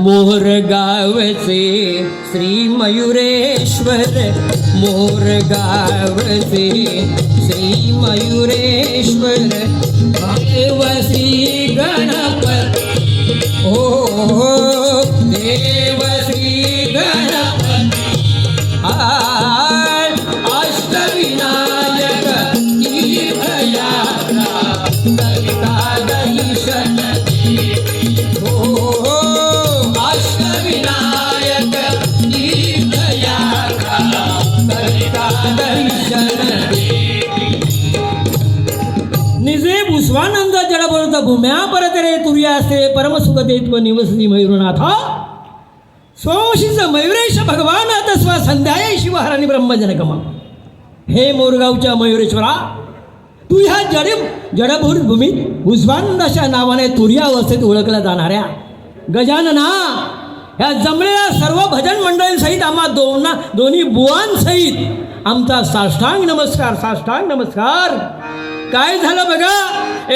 मोर गावचे श्री मयुरेश्वर मोर गावचे श्री मयुरेश्वर देवसी गणपती. हो हो, देव निजे भुस्वानंद भूम्या परतरे तुर्यासे परमसुख देत्व निवसती मयुरनाथ. स्वशीच मयुरेश भगवान तस्वा संध्याय शिवहरानी ब्रह्मजनकम. हे मोरगावच्या मयुरेश्वरा तू ह्या जड जडभूर भूमीत उज्वानंदाच्या नावाने तुर्या अवस्थेत ओळखल्या जाणाऱ्या. गजानना ह्या जमलेल्या सर्व भजन मंडळींसहित आम्हा दोना दोन्ही बुवांसहित आमचा साष्टांग नमस्कार साष्टांग नमस्कार. काय झालं बघा?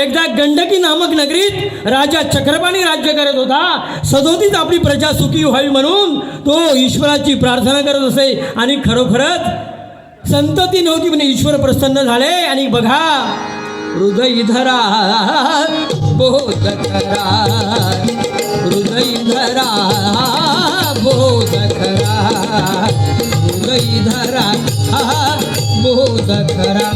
एकदा गंडकी नामक नगरीत राजा चक्रपाणी राज्य करत होता. सदोतीत आपली प्रजा सुखी व्हावी म्हणून तो ईश्वराची प्रार्थना करत असे. आणि खरोखरच संतती नव्हती म्हणजे ईश्वर प्रसन्न झाले. आणि बघा हृदय धरा बोध करा हृदय धरा बोध करा हृदय धरा बोध करा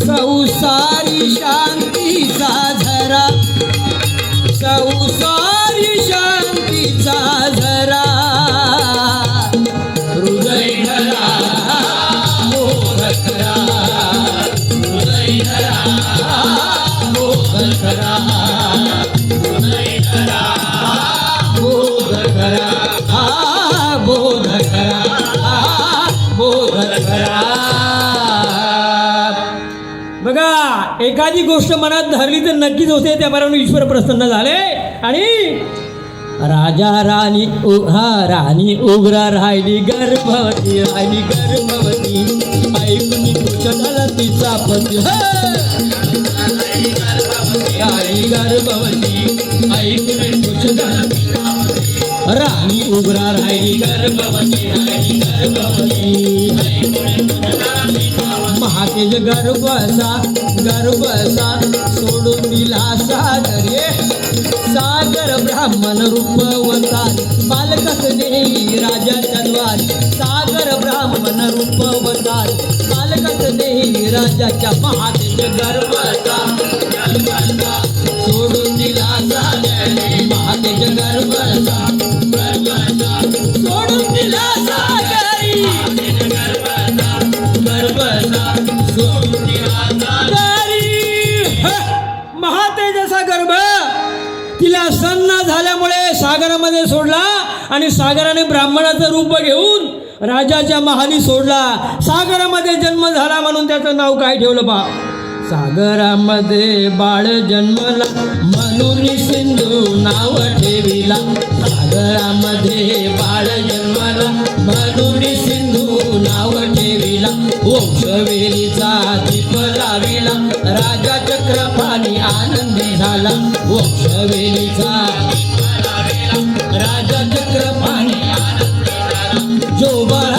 संसारी शांतीचा झरा. संसार एखादी गोष्ट मनात धरली तर नक्कीच होते त्या बरोबर ईश्वर प्रसन्न झाले. आणि राजा राणी उ- हा राणी उग्रा राहिली गर्भवती राहिली गर्भवती. ऐकून झाला तिचा पती राणी गर्भवती ऐकून राणी उग्रा राहिली गर्भवती राहिली गर्भवती. आकेश गर्भसा गर्भसा सोडून दिला सागर सागर ब्राह्मण रूपवता बालकस देही राजा द्वारी सागर ब्राह्मण रूपवता बालकस देही राजाच्या महादेश गर्भसा महातेजसा गर्भ तिला सन्न झाल्यामुळे सागरामध्ये सोडला आणि सागराने ब्राह्मणाचं रूप घेऊन राजाच्या महाली सोडला. सागरामध्ये जन्म झाला म्हणून त्याचं नाव काय ठेवलं पहा. सागरामध्ये बाळ जन्मला मनुरी सिंधू नाव ठेविला. सागरामध्ये बाळ जन्मला मनुरी सिंधू नाव ठेविला. वंशवेलीचा दीप लाविला राजा चक्रपाणी आनंदी झाला. वंशवेलीचा दीप लाविला राजा चक्रपाणी आनंदी झाला. जोबा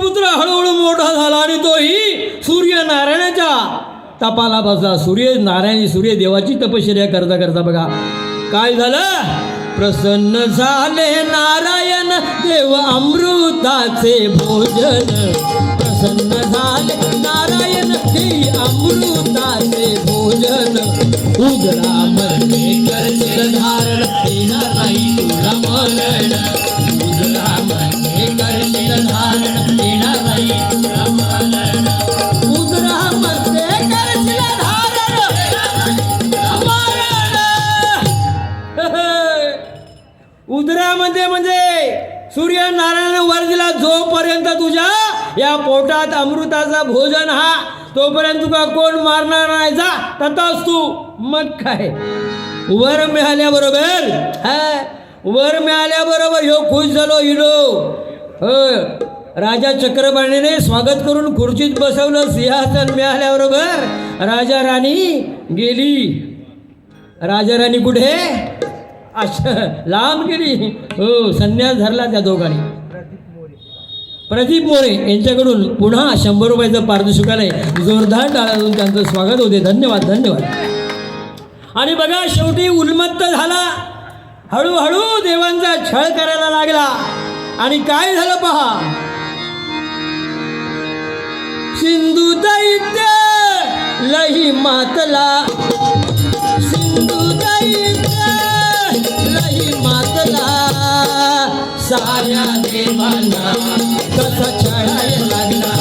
सिंधुपुत्र हळूहळू मोठा झाला आणि तोही सूर्यनारायणाच्या तपाला बसला. सूर्य नारायणी सूर्य देवाची तपश्चर्या करता करता बघा. काय झालं? प्रसन्न झाले नारायण देव अमृताचे भोजन. प्रसन्न झाले नारायण हे अमृताचे भोजन. उदरा मध्ये करशील धारण येणार नाही तुला मरण. उदरामध्ये म्हणजे सूर्यनारायण वर दिला जोपर्यंत तुझ्या या पोटात अमृताचा भोजन हा तोपर्यंत तुका कोण मारणार नाही. जा तथाच तू मग काय वर मिळाल्याबरोबर हा वर मिळाल्याबरोबर ह्यो खुश झालो हिरो होय राजा चक्रपाणीने स्वागत करून खुर्चीत बसवलं सिंहासन मिळाल्याबरोबर राजा राणी गेली. राजा राणी कुठे? अच्छा लांब गेली हो संन्यास धरला त्या दोघांनी. प्रदीप मोरे यांच्याकडून पुन्हा शंभर रुपयाचं पारदर्शकाने जोरदार टाळून त्यांचं स्वागत होते. धन्यवाद धन्यवाद. आणि बघा शेवटी उन्मत्त झाला. हळूहळू देवांचा छळ करायला लागला. आणि काय झालं पहा? सिंधू दैत्य लही मातला. साऱ्या देवांना कसा छळायला लागला?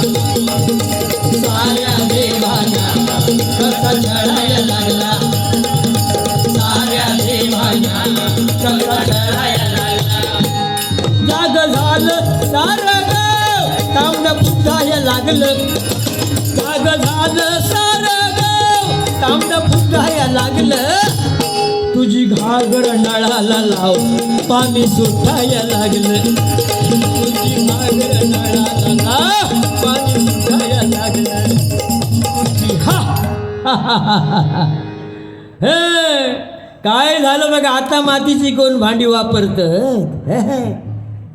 साऱ्या देवांना कसा छळायला लागला? साऱ्या देवांना कसा छळायला लागला? जाग झालं सारं गाव तांबड फुटाय लागलं. जाग झालं सारं गाव तांबड फुटाय लागलं. तुझी नळाला लाव. पाणी सुटायला लागलं. तुझी घागर नळाला लाव. पाणी सुटायला लागलं. तुझी हा हे काय झालं बघा? आता मातीची कोण भांडी वापरत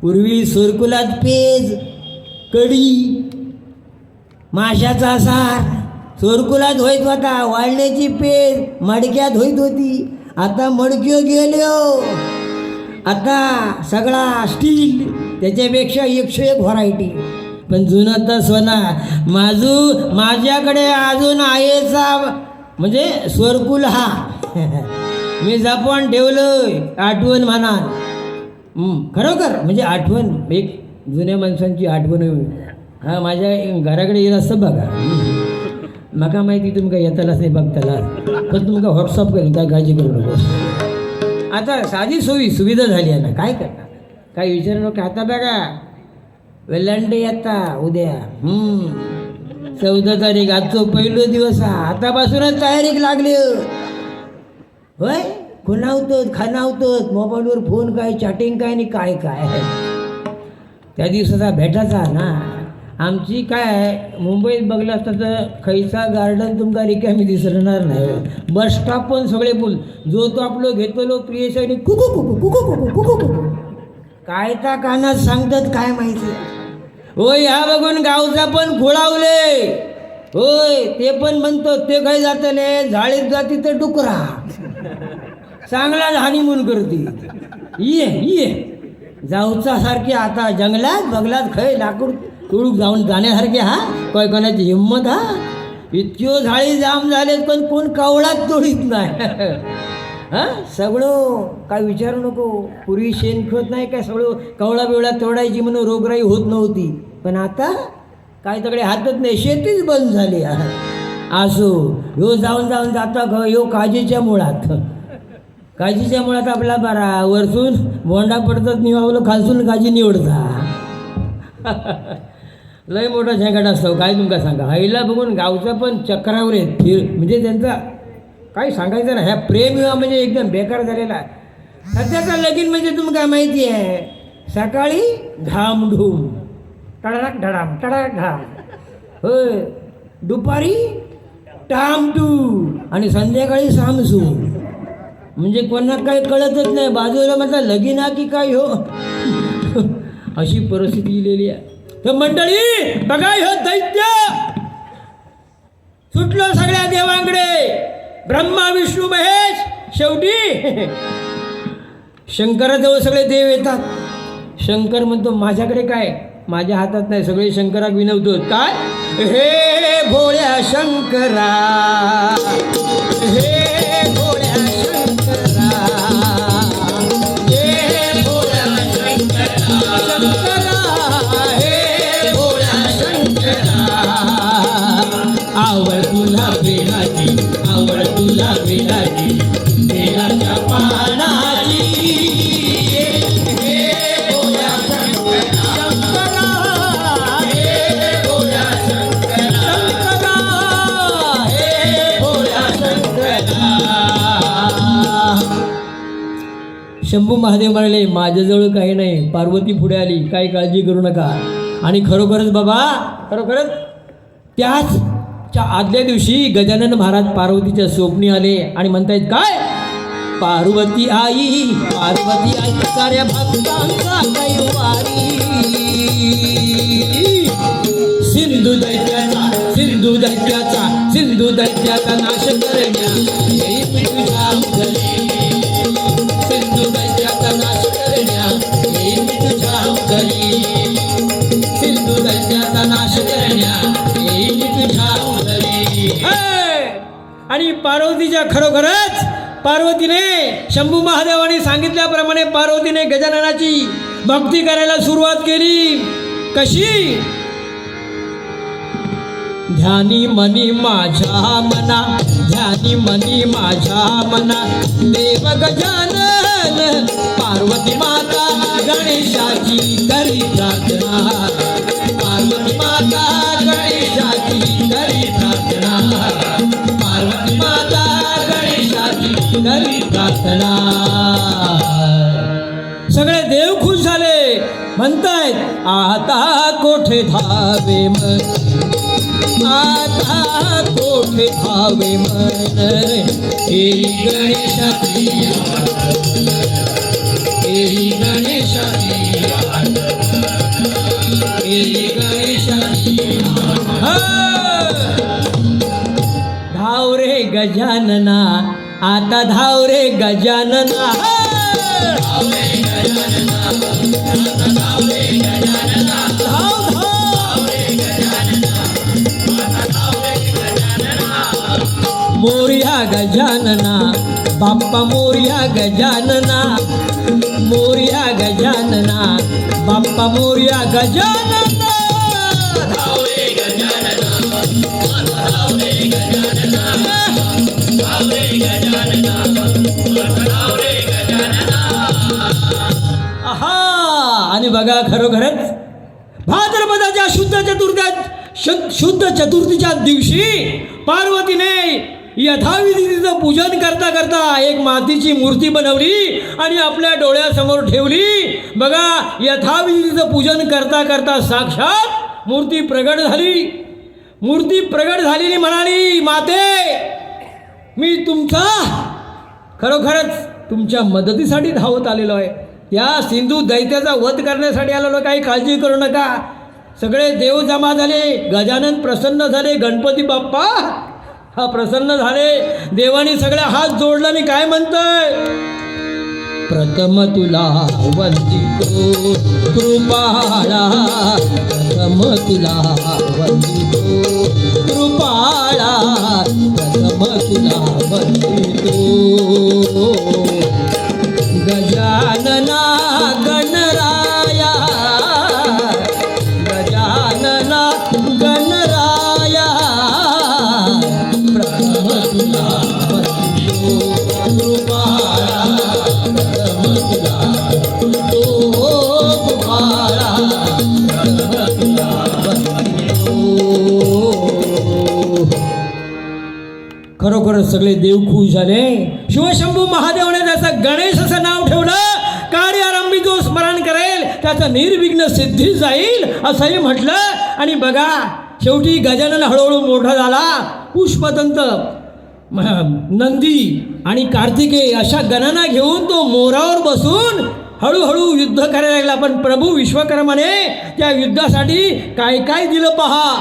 पूर्वी सुरकुलात पेज कडी माशाचा सार. सोरकुलात होईत होता. वाळण्याची पेज मडक्यात होईत होती. आता मडक्यो गेल्यो. आता सगळा स्टील त्याच्यापेक्षा एकशे एक व्हरायटी पण जुनं तर सोना. माझू माझ्याकडे अजून आहेचा म्हणजे स्वरकुल हा. मी जपून ठेवलं आठवण म्हणा खरोखर म्हणजे आठवण एक जुन्या माणसांची आठवण हा माझ्या घराकडे येत असतं बघा. माका माहिती तुमका येतालाच नाही बघताला. पण तुमकां व्हॉट्सअप करेन काय काळजी करू नको आता साधी सोयी सुविधा झाली आहे ना काय करणार? काय विचारू नको. आता बघा. वेलांडे येता उद्या. हम्म. चौदा तारीख आजचो पहिलो दिवस हा आतापासूनच तयारीक लागली. होय? खुणावतोच खाणावतोच मोबाईलवर फोन काय चॅटिंग काय आणि काय काय. त्या दिवसाचा भेटायचा ना. आमची काय मुंबईत बघलं असतं तर खैसा गार्डन तुमका रिकामी दिसणार नाही. बस स्टॉप पण सगळे बोल जो तो आपलं घेतलो प्रियशाने कुकू कुकू कुकू कुकू कुकू कुकू काय त्या कानात सांगतात काय माहिती? होय ह्या बघून गावचा पण खोळावले. होय ते पण म्हणतो ते काय जातले झाडीत जाती तर डुकरा. चांगला हानिमून करते. ये ये. जाऊचा सारखी आता जंगलात बगलात खय लाकूड. तुळूक जाऊन जाण्यासारखे हा? काय कोणाची हिंमत हा? इतक्यो झाळी जाम झाले पण कोण कवळात तोडीत नाही. हा? सगळं काय विचारू नको. पूर्वी शेणखत नाही काय सगळं कवळा बिवळा तोडायची म्हणून रोगराई होत नव्हती. पण आता काय तकडे हातच नाही शेतीच बंद झाली असो ह्यो जाऊन जाऊन जाता ग ह्यो काजीच्या मुळात. काजीच्या मुळात आपला बरा वरसून बोंडा पडतात निवावलं खालसून काजी निवडता लय मोठा झेंगाट असतो. काय तुमका सांगा? आईला बघून गावचा पण चक्रावर आहे फिर म्हणजे त्यांचा काय सांगायचं ना ह्या प्रेम विवाह म्हणजे एकदम बेकार झालेला आहे. सध्याचा लगीन म्हणजे तुमका काय माहिती आहे सकाळी घामढूम. टडाक ढडाम टडाक ढाम. हो दुपारी टामटू आणि संध्याकाळी सामसू म्हणजे कोणा काही कळतच नाही. बाजूला माझा लगीन हा की काय हो? अशी परिस्थिती दिलेली आहे. तर मंडळी बघा हो दैत्य. सुटलो सगळ्या देवांकडे. ब्रह्मा विष्णू महेश. शेवटी शंकराजवळ सगळे देव येतात. शंकर म्हणतो माझ्याकडे काय? माझ्या हातात नाही. सगळे शंकराक विनवतो. काय? हे भोळ्या शंकरा. हे आवड तुला शंभू महादेव म्हणाले माझ्याजवळ काही नाही. पार्वती पुढे आली. काही काळजी करू नका. आणि खरोखरच बाबा खरोखरच त्याच च्या आदल्या दिवशी गजानन महाराज पार्वतीच्या स्वप्नी आले आणि म्हणतायत काय? पार्वती आई पार्वती आई साऱ्या भक्तांचा कैवारी. सिंधू दैत्याचा सिंधू दैत्याचा सिंधू दैत्याचा नाश करण्या तुझ्या घरी. सिंधू दैत्याचा नाश करण्या तुझ्या घरी. सिंधू दैत्याचा नाश करण्या तुझ्या आणि पार्वतीच्या खरोखरच पार्वतीने शंभू महादेवाने सांगितल्याप्रमाणे पार्वतीने गजाननाची भक्ती करायला सुरुवात केली. कशी? ध्यानी मनी माझ्या मना ध्यानी मनी माझ्या मना. देव गजानन पार्वती माता गणेशाची करी प्रार्थना. कोठे धावे मन? आता कोठे धावे मन हे गणेशाची हे गणेशाची हे गणेशाची धाव रे गजानना आता धाव रे गजानना गजानना बाप्पा मोर्या गजानना मोर्या गजानना बाप्पा मोर्या गजानना. आहा आणि बघा खरोखरच भाद्रपदाच्या शुद्ध चतुर्थ शु- शुद्ध चतुर्थीच्या दिवशी पार्वतीने यथाविधी तिचं पूजन करता करता एक मातीची मूर्ती बनवली आणि आपल्या डोळ्यासमोर ठेवली. बघा यथाविधी तिचं पूजन करता करता साक्षात मूर्ती प्रगट झाली. मूर्ती प्रगट झालेली म्हणाली माते मी तुमचा खरोखरच तुमच्या मदतीसाठी धावत आलेलो आहे. त्या सिंधू दैत्याचा वध करण्यासाठी आलेलो काही काळजी करू नका. सगळे देव जमा झाले गजानन प्रसन्न झाले गणपती बाप्पा हा प्रसन्न झाले. देवानी सगळ्या हात जोडला. मी काय म्हणतोय? प्रथम तुला वंदितो. कृपाळा. प्रथम तुला वंदितो. कृपाळा. प्रथम तुला वंदितो. गजानना गण सगळे देव खुश झाले. शिवशंभू महादेवाने त्याचं गणेश असं नाव ठेवलं. कार्यारंभी जो स्मरण करेल त्याचं निर्विघ्न सिद्धी जाईल असंही म्हटलं. आणि बघा शेवटी गजानन हळूहळू मोठा झाला. पुष्पदंत नंदी आणि कार्तिकेय अशा गणना घेऊन तो मोरावर बसून हळूहळू युद्ध करायला लागला. पण प्रभू विश्वकर्माने त्या युद्धासाठी काय काय दिलं पहा.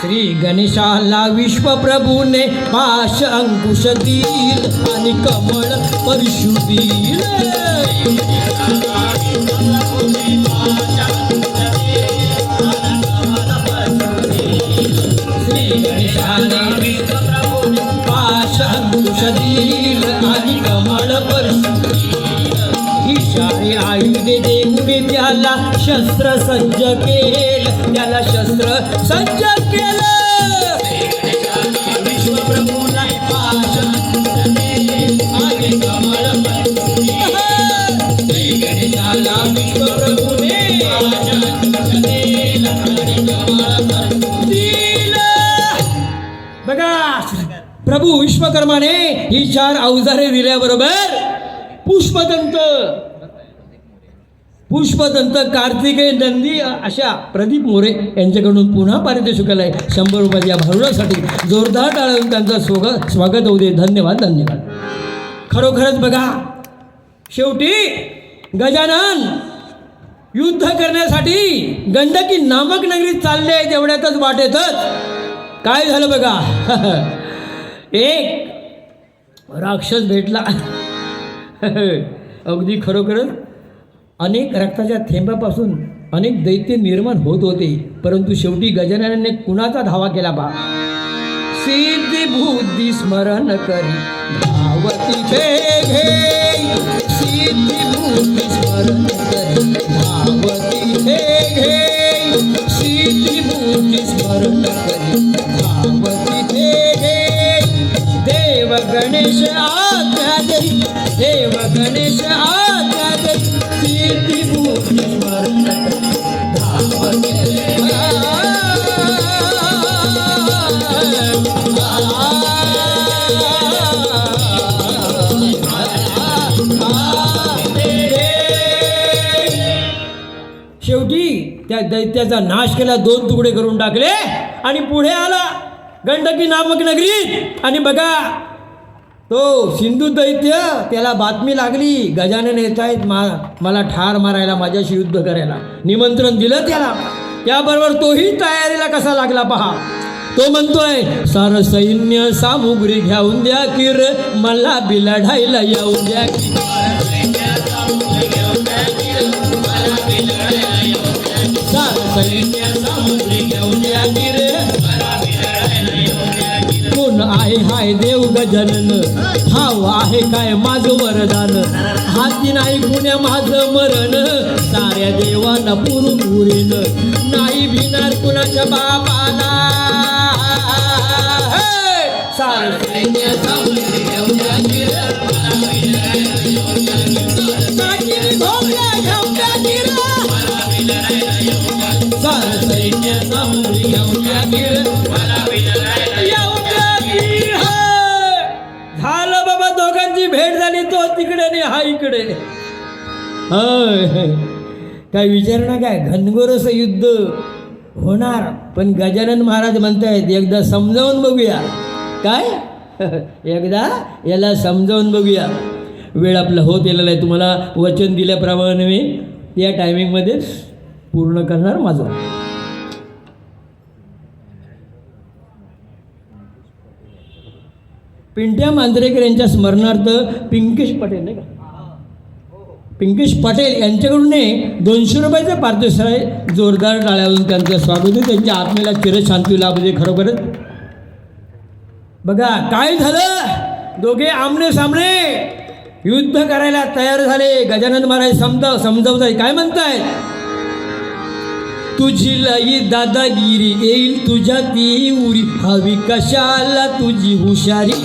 श्री गणेशाला विश्वप्रभूने पाश अंकुश दिल आणि कमळ परशु दिल. श्री विश्वप्रभूने पाश अंकुश दिल आणि कमळ परशु शाळे आयुधे देऊने त्याला शस्त्र सज्ज केलं. त्याला ही चार अवजारे दिल्याबरोबर पुष्पदंत. पुष्पदंत कार्तिकेय नंदी अशा प्रदीप मोरे यांच्याकडून पुन्हा पारितोषिकाला आहे शंभर रुपयाच्या भारुडासाठी जोरदार टाळून त्यांचं स्वागत स्वागत होऊ दे. धन्यवाद धन्यवाद. खरोखरच बघा शेवटी गजानन युद्ध करण्यासाठी गंडकी नामक नगरीत चालले आहेत तेवढ्यातच वाटेतच. काय झालं बघा? एक राक्षस भेटला. अगदी खरोखरच अनेक रक्ताच्या थेंबापासून अनेक दैत्य निर्माण होत होते परंतु शेवटी गजाननाने कुणाचा धावा केला बा? सिद्धी बुद्धी स्मरण करी. धावती घे घे सिद्धी बुद्धी स्मरण करी. धावती घे घे सिद्धी बुद्धी स्मरण करी. धावती घे घे देव गणेश आज्ञा देव गणेश आज्ञा देई शेवटी त्या दैत्याचा नाश केला दोन तुकडे करून टाकले आणि पुढे आला गंडकी नामक नगरीत. आणि बघा तो सिंधू दैत्य त्याला बातमी लागली गजानन येत आहेत मा मला ठार मारायला माझ्याशी युद्ध करायला. निमंत्रण दिलं त्याला. त्याबरोबर तोही तयारीला कसा लागला पहा. तो म्हणतोय सार सैन्य सामुग्री घेऊन द्या किर मला बी येऊन द्या सार सैन्य सामुग्री घेऊन द्या किर हाय हाय देव गजानन. हाव आहे काय माझं वरदान? हाती नाही कुण्या माझं मरण. साऱ्या देवांना पुरपुरीन नाही भिनार कुणाच्या बापाला सार सैन्य आपल्याकडे होय. काय विचार ना काय? घनघोरस युद्ध होणार पण गजानन महाराज म्हणतायत एकदा समजावून बघूया. काय? एकदा याला समजावून बघूया. वेळ आपला होत गेलेला आहे. तुम्हाला वचन दिल्याप्रमाणे मी या टायमिंगमध्येच पूर्ण करणार माझं. पिंट्या मांजरेकर यांच्या स्मरणार्थ पिंकेश पटेल नाही का? पिंकेश पटेल यांच्याकडून दोनशे रुपयाचं पारितोषिक जोरदार टाळ्यावरून त्यांचं स्वागत आहे. त्यांच्या आत्मेला चिरशांती लाभ दे खरोखरच. बघा काय झालं? दोघे आमने सामने युद्ध करायला तयार झाले. गजानन महाराज समजाव समजावताय. काय म्हणताय? तुझी लई दादागिरी येईल तुझ्या ती उरी. हवी कशाला तुझी हुशारी?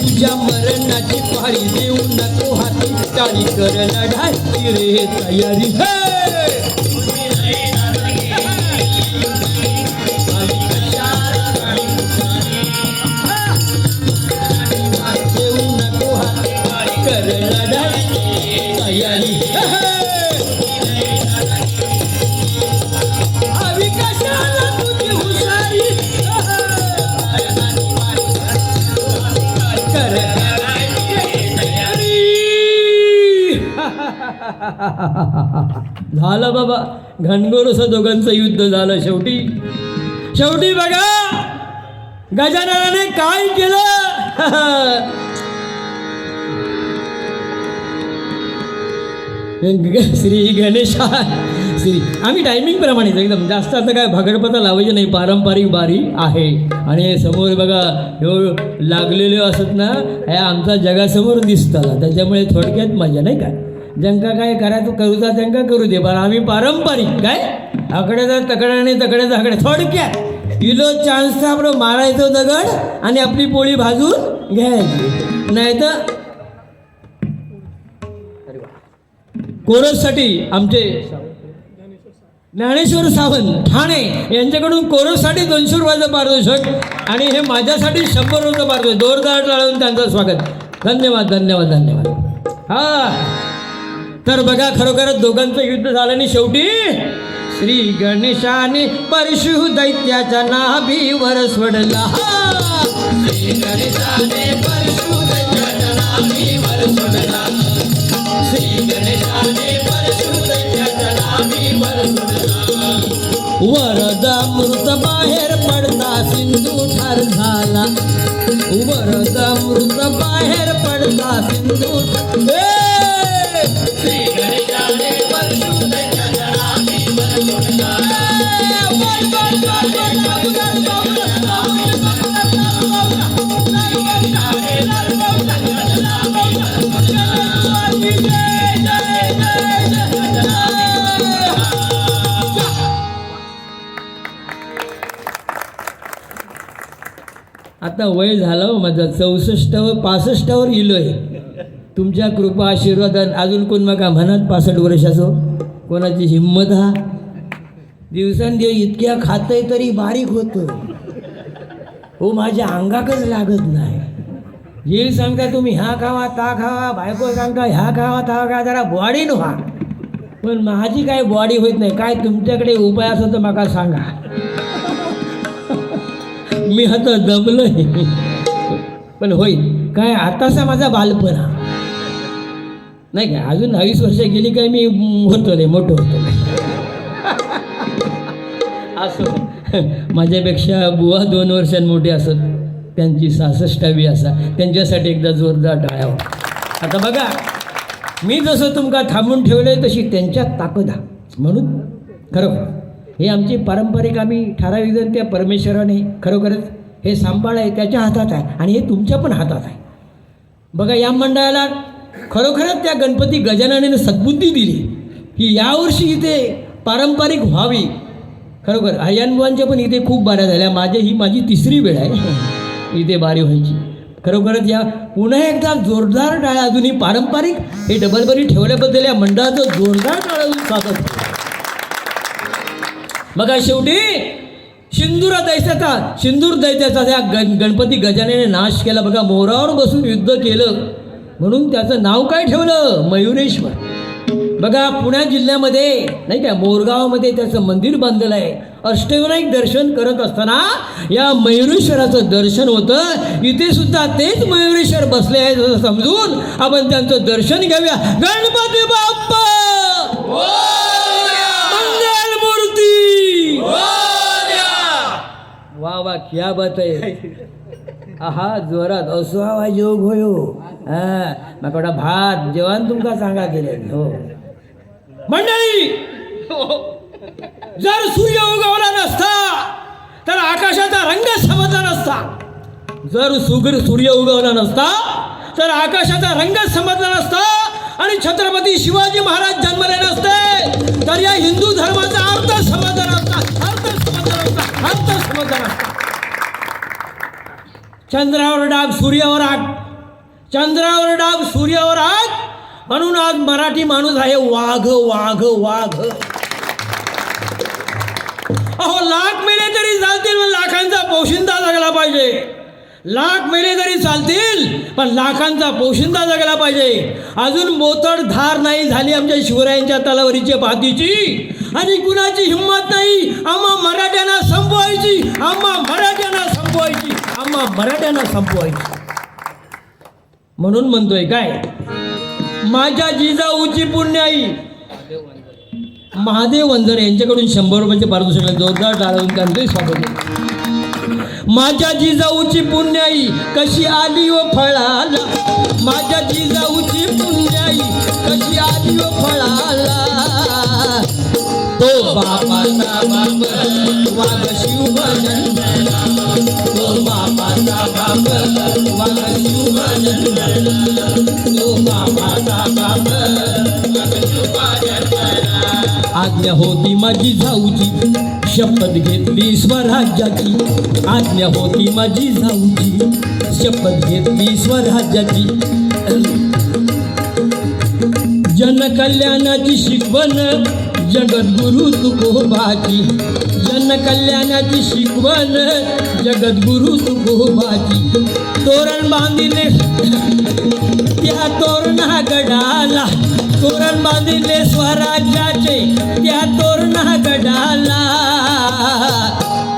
तुझ्या मरणाची पाळी देऊ नको हाती टाळी कर लढायची रे तयारी हे! झालं बाबा. घनघोरस दोघांचं युद्ध झालं शेवटी. शेवटी बघा. गजाननाने काय केलं? श्री गणेशा श्री आम्ही टायमिंग प्रमाणेच एकदम जास्त आता काय भगडपता लावायचे नाही. पारंपरिक बारी आहे. आणि समोर बघा ह्यो लागलेले असत ना हे आमचा जगासमोर दिसताला. त्याच्यामुळे थोडक्यात मजा नाही का? ज्यांका काय करायचं करूचा त्यांका करू दे पण आम्ही पारंपरिक काय? आकड्याचा तकडा आणि तकड्याचा आकडे थोडक्यात इलो चान्स आपलं मारायचं दगड आणि आपली पोळी भाजून घ्यायची. नाही तर कोरससाठी आमचे ज्ञानेश्वर सावंत ठाणे यांच्याकडून कोरससाठी दोनशे रुपयाचं पारितोषिक आणि हे माझ्यासाठी शंभर रुपये पारितोषिक. जोरदार लावून त्यांचं स्वागत. धन्यवाद धन्यवाद धन्यवाद. हा. तर बघा खरोखरच दोघांचं युद्ध झालं आणि शेवटी. श्री गणेशाने परशु दैत्याच्या नाभीवर सोडला. श्री गणेशाने परशु दैत्याच्या नाभीवर सोडला. श्री गणेशाने परशु दैत्याच्या नाभीवर सोडला. वरद मृत बाहेर पडता सिंधू ठार झाला. वरद मृत बाहेर पडता सिंधू आता वय झालं हो माझं. चौसष्टावर पासष्टावर इलोय तुमच्या कृपा आशीर्वादात अजून कोण मग म्हणत पासष्ट वर्षाचं कोणाची हिंमत हा? दिवसांदिवस इतक्या खातंय तरी बारीक होतं हो माझ्या अंगाकच लागत नाही. येईल सांगता तुम्ही ह्या खावा ता खावा बायको सांगता ह्या खावा ता खावा जरा बॉडी व्हा. पण माझी काय बॉडी होत नाही काय तुमच्याकडे उपाय असं तर मला सांगा. मी आता दमलोय पण होईल काय आताचा माझा बालपणा नाही काय अजून अडीच वर्ष गेली काय मी होतो रे मोठं होतो नाही असं. माझ्यापेक्षा बुवा दोन वर्षां मोठे असत. त्यांची सहासष्टावी असा. त्यांच्यासाठी एकदा जोरदार टाळ्यावा हो. आता बघा मी जसं तुमका थांबून ठेवलं आहे तशी त्यांच्यात ताकद हा म्हणून खरोखर हे आमची पारंपरिक आम्ही ठराविक जण त्या परमेश्वराने खरोखरच हे सांभाळ आहे त्याच्या हातात आहे आणि हे तुमच्या पण हातात आहे. बघा या मंडळाला खरोखरच त्या गणपती गजाननेनं सद्बुद्धी दिली. की यावर्षी इथे पारंपरिक व्हावी. खरोखर हयानबुवांच्या पण इथे खूप बाऱ्या झाल्या. माझ्या ही माझी तिसरी वेळ आहे. इथे बारी व्हायची. खरोखरच या पुन्हा एकदा जोरदार टाळ्या अजूनही पारंपरिक हे डबलबरी ठेवल्याबद्दल या मंडळाचं जोरदार टाळ्या स्वागत. बघा शेवटी सिंदूर दैत्याचा सिंदूर दैत्याचा त्या गण गणपती गजानेने नाश केला. बघा मोरावर बसून युद्ध केलं. म्हणून त्याचं नाव काय ठेवलं? मयुरेश्वर. बघा पुण्या जिल्ह्यामध्ये नाही का मोरगावमध्ये त्याचं मंदिर बांधलेलं आहे. अष्टविनायक दर्शन करत असताना या मयुरेश्वराचं दर्शन होतं. इथे सुद्धा तेच मयुरेश्वर बसले आहेत असं समजून आपण त्यांचं दर्शन घेऊया. गणपती बाप्पा! मूर्ती! वा वा क्या बात आहे. आहा जोरात. असो आवाज योग होयो हा माका भात जेवण तुमका सांगा गेले हो. मंडळी जर सूर्य उगवला नसता तर आकाशाचा रंग समजला नसता. जर सुगर सूर्य उगवला नसता तर आकाशाचा रंग समजला नसता आणि छत्रपती शिवाजी महाराज जन्मले नसते तर या हिंदू धर्माचा अर्थ समजला नसता. अर्थ समजला नसता. अर्थ समजला नसता. चंद्रावर डाग सूर्यावर आग. चंद्रावर डाग सूर्यावर आग. म्हणून आज मराठी माणूस आहे वाघ वाघ वाघ. अहो लाख मेले तरी चालतील पण लाखांचा पोशिंदा जगला पाहिजे. लाख मेले तरी चालतील पण लाखांचा पोशिंदा जगला पाहिजे. अजून मोतड धार नाही झाली आमच्या शिवरायांच्या तलावरीच्या पातीची. आणि कुणाची हिंमत नाही आम्हा मराठ्यांना संपवायची आम्हा मराठ्यांना संपवायची आम्हा मराठ्यांना संपवायची. म्हणून म्हणतोय काय? माझ्या जिजाऊची पुण्याई. महादेव वंजर यांच्याकडून शंभर रुपयाचे पारितोषिक जोरदार टाळून त्यांचंही स्वागत माझ्या जिजाऊची पुण्याई कशी आली व फळाला? माझ्या जिजाऊची पुण्याई कशी आली व फळाला? तो बापाचा बाप वाघ शिवभजन तो बापाचा बाप वाघ शिवभजन आज्ञा होती माझी जाऊची शपथ घेतली स्वराज्याची. आज्ञा होती माझी जाऊची शपथ घेतली स्वराज्याची. जनकल्याणाची शिकवण जगद्गुरु तुकोबाची जनकल्याणाची शिकवण जगद्गुरु तुकोबाची तोरण बांधिले त्या तोरणा गडाला तोरण बांधिले स्वराज्याचे त्या तोरणा गडाला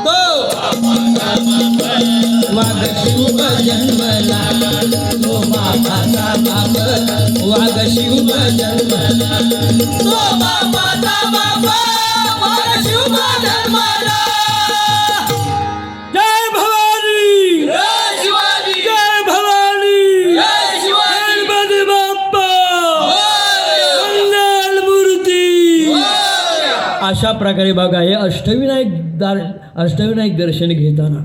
तो हो! वाघ शिव जन्मला तो बाबाचा बाप वाघ शिव जन्मला. तो बाबाचा बाप वाघ शिव जन्मला. अशा प्रकारे बघा हे अष्टविनायक दार अष्टविनायक दर्शन घेताना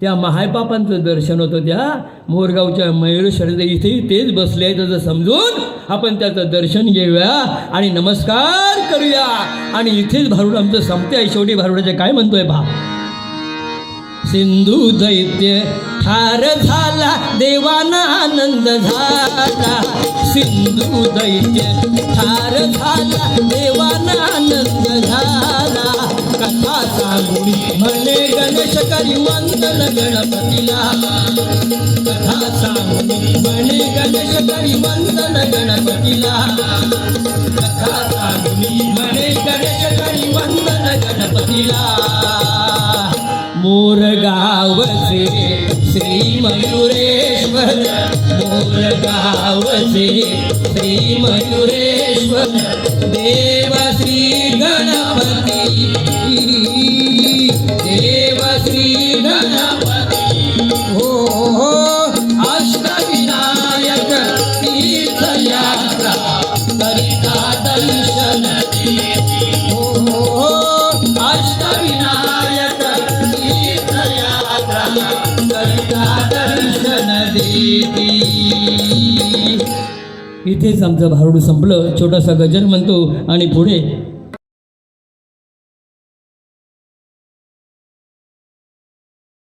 त्या महायपापांचं दर्शन होतं त्या मोरगावच्या मयूर शरीर इथेही तेच बसले आहे त्याचं समजून आपण त्याचं दर्शन घेऊया आणि नमस्कार करूया. आणि इथेच भारूड आमचं संपते आहे शेवटी भारुडाचे काय म्हणतोय भा सिंधू दैत्य ठार झाला देवाना आनंद झाला. सिंधू दैत्य ठार झाला देवाना आनंद झाला. कथा सांगून म्हणे गणेश करी वंदन गणपतीला. कथा सांगून म्हणे गणेश करी वंदन गणपतीला. कथा सांगून म्हणे गणेश करी वंदन गणपतीला. मोरगावचे श्री मयुरेश्वर मोरगावचे श्री मयुरेश्वर देव श्री इथेच आमचं भारुड संपलं. छोटासा गजर म्हणतो आणि पुढे